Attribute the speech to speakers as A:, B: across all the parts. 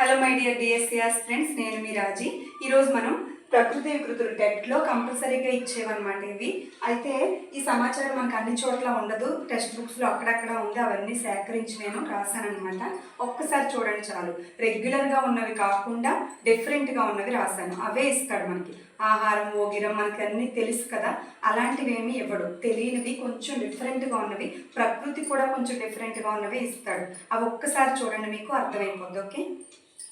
A: Hello my dear DSCR friends నేను మీ రాజీ. ఈరోజు మనం ప్రకృతి వికృతులు టెట్లో కంపల్సరీగా ఇచ్చేవన్నమాట ఇవి. అయితే ఈ సమాచారం మనకు అన్ని చోట్ల ఉండదు. టెక్స్ట్ బుక్స్లో అక్కడక్కడ ఉంది. అవన్నీ సేకరించి నేను రాశానమాట ఒక్కసారి చూడండి చాలు. రెగ్యులర్గా ఉన్నవి కాకుండా డిఫరెంట్గా ఉన్నవి రాశాను. అవే ఇస్తాడు మనకి. ఆహారం ఓగిరం మనకి అన్నీ తెలుసు కదా. అలాంటివి ఏమీ ఇవ్వడు. తెలియనివి కొంచెం డిఫరెంట్గా ఉన్నవి. ప్రకృతి కూడా కొంచెం డిఫరెంట్గా ఉన్నవి ఇస్తాడు. అవి ఒక్కసారి చూడండి మీకు అర్థమైపోద్ది ఓకే?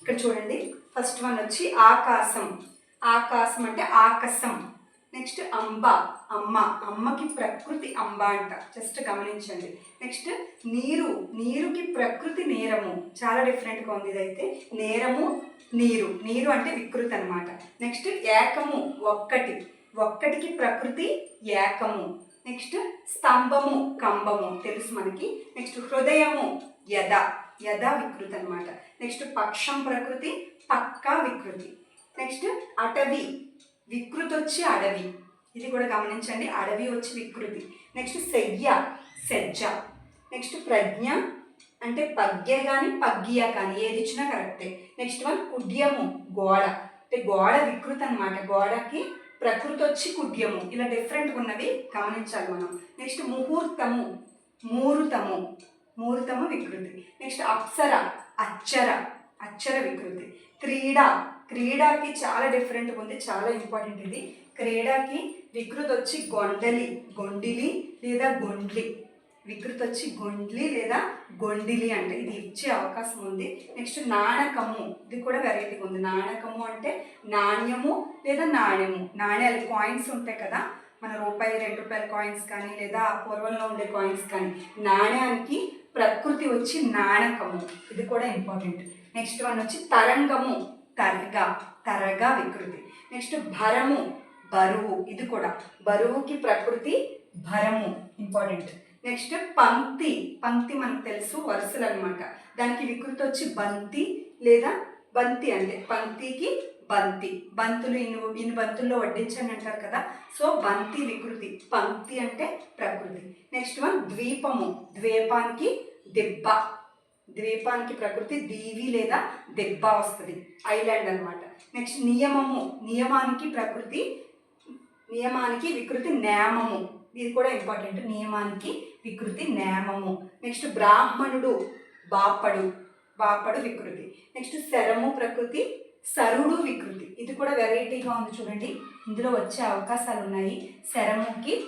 A: ఇక్కడ చూడండి. ఫస్ట్ వన్ వచ్చి ఆకాశం. ఆకాశం అంటే ఆకాశం. నెక్స్ట్ అంబ అమ్మ. అమ్మకి ప్రకృతి అంబ అంట. జస్ట్ గమనించండి. నెక్స్ట్ నీరు. నీరుకి ప్రకృతి నేరము. చాలా డిఫరెంట్గా ఉంది ఇదైతే. నేరము నీరు. నీరు అంటే వికృతి అనమాట నెక్స్ట్ ఏకము ఒక్కటి. ఒక్కటికి ప్రకృతి ఏకము. నెక్స్ట్ స్తంభము కంబము తెలుసు మనకి. నెక్స్ట్ హృదయము యథ. యద వికృతి అనమాట నెక్స్ట్ పక్షం ప్రకృతి పక్కా వికృతి. నెక్స్ట్ అటవీ వికృతి వచ్చి అడవి. ఇది కూడా గమనించండి అడవి వచ్చి వికృతి. నెక్స్ట్ శయ్య సెజ్జ నెక్స్ట్ ప్రజ్ఞ అంటే పగ్గే కానీ పగ్గియ కానీ ఏది ఇచ్చినా కరెక్టే. నెక్స్ట్ వన్ కుడ్యము గోడ. అంటే గోడ వికృతి అనమాట గోడకి ప్రకృతి వచ్చి కుడ్యము. ఇలా డిఫరెంట్గా ఉన్నవి గమనించాలి మనం. నెక్స్ట్ ముహూర్తము మూరుతము మూర్తమ వికృతి. నెక్స్ట్ అప్సర అచ్చర అచ్చర వికృతి. క్రీడ క్రీడాకి చాలా డిఫరెంట్గా ఉంది చాలా ఇంపార్టెంట్ ఇది. క్రీడాకి వికృతి వచ్చి గొండలి గొండిలి లేదా గొండ్లి. వికృతి వచ్చి గొండ్లి లేదా గొండిలి అంటే ఇది ఇచ్చే అవకాశం ఉంది. నెక్స్ట్ నాణకము ఇది కూడా వెరైటీగా ఉంది. నాణకము అంటే నాణ్యము లేదా నాణ్యము. నాణ్యాలు కాయిన్స్ ఉంటాయి కదా మన రూపాయి రెండు రూపాయల కాయిన్స్ కానీ లేదా పూర్వంలో ఉండే కాయిన్స్ కానీ. నాణ్యానికి ప్రకృతి వచ్చి నాణకము. ఇది కూడా ఇంపార్టెంట్ నెక్స్ట్ వన్ వచ్చి తరంగము తరగా తరగా వికృతి. నెక్స్ట్ భరము బరువు. ఇది కూడా బరువుకి ప్రకృతి భరము ఇంపార్టెంట్ నెక్స్ట్ పంక్తి. పంక్తి మనకు తెలుసు వరుసలు అనమాట దానికి వికృతి వచ్చి బంతి లేదా బంతి అంటే పంక్తికి బంతి. బంతులు ఇన్ని ఇన్ని బంతుల్లో వడ్డించండి అంటారు కదా. సో బంతి వికృతి. పంక్తి అంటే ప్రకృతి. Next one ద్వీపము. ద్వీపానికి దిబ్బ. ద్వీపానికి ప్రకృతి దీవి లేదా దెబ్బ వస్తుంది. ఐలాండ్ అనమాట నెక్స్ట్ నియమము. నియమానికి ప్రకృతి నియమానికి వికృతి నేమము. ఇది కూడా ఇంపార్టెంట్. నియమానికి వికృతి నేమము. నెక్స్ట్ బ్రాహ్మణుడు బాపడు. బాపడు వికృతి. నెక్స్ట్ శరము ప్రకృతి సరుడు వికృతి. ఇది కూడా వెరైటీగా ఉంది చూడండి. ఇందులో వచ్చే అవకాశాలు ఉన్నాయి శరముకి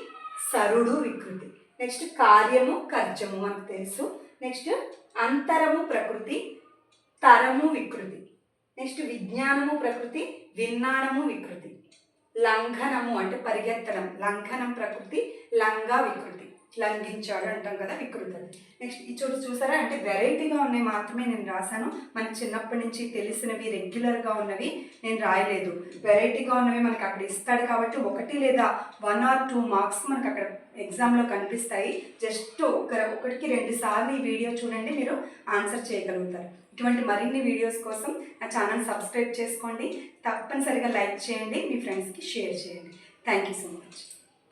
A: సరుడు వికృతి. నెక్స్ట్ కార్యము కర్జము మనకు తెలుసు. నెక్స్ట్ అంతరము ప్రకృతి తరము వికృతి. నెక్స్ట్ విజ్ఞానము ప్రకృతి విజ్ఞానము వికృతి. లంఘనము అంటే పరిగెత్తడం లంఘనం ప్రకృతి లంగా వికృతి. లంఘించాడు అంటాం కదా వికృతి. నెక్స్ట్ ఈ చోటు చూసారా? అంటే వెరైటీగా ఉన్నాయి మాత్రమే నేను రాశాను. మనకి చిన్నప్పటి నుంచి తెలిసినవి రెగ్యులర్గా ఉన్నవి నేను రాయలేదు. వెరైటీగా ఉన్నవి మనకి అక్కడ ఇస్తాడు కాబట్టి ఒకటి లేదా వన్ ఆర్ టూ మార్క్స్ మనకు అక్కడ ఎగ్జామ్లో కనిపిస్తాయి. జస్ట్ ఒక ఒకటికి రెండు సార్లు ఈ వీడియో చూడండి మీరు ఆన్సర్ చేయగలుగుతారు. ఇటువంటి మరిన్ని వీడియోస్ కోసం నా ఛానల్ సబ్స్క్రైబ్ చేసుకోండి. తప్పనిసరిగా లైక్ చేయండి మీ ఫ్రెండ్స్కి షేర్ చేయండి. Thank you so much